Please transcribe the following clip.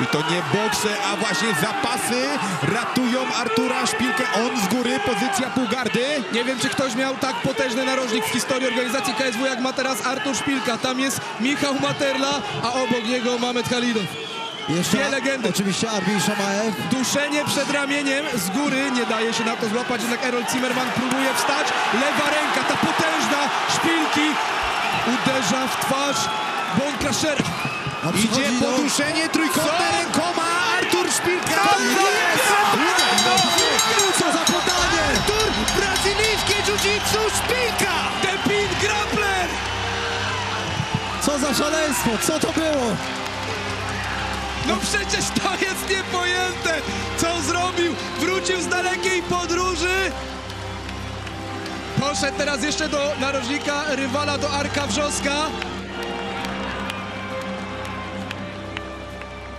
I to nie bokse, a właśnie zapasy ratują Artura Szpilkę. On z góry, pozycja półgardy. Nie wiem, czy ktoś miał tak potężny narożnik w historii organizacji KSW, jak ma teraz Artur Szpilka. Tam jest Michał Materla, a obok niego Mamet Halidow. Jeszcze Dwie legendy. Oczywiście Armin Szamaew. Duszenie przed ramieniem z góry, nie daje się na to złapać, jednak Errol Zimmerman próbuje wstać. Lewa ręka, ta potężna Szpilki uderza w twarz Bone Crushera. A Idzie poduszenie trójkątne rękoma. Artur Szpilka. Co za podanie! Artur, brazylijskie jiu-jitsu Szpilka. The Pin Grappler! Co za szaleństwo! Co to było? No przecież to jest niepojęte! Co zrobił? Wrócił z dalekiej podróży! Poszedł teraz jeszcze do narożnika rywala, do Arka Wrzoska.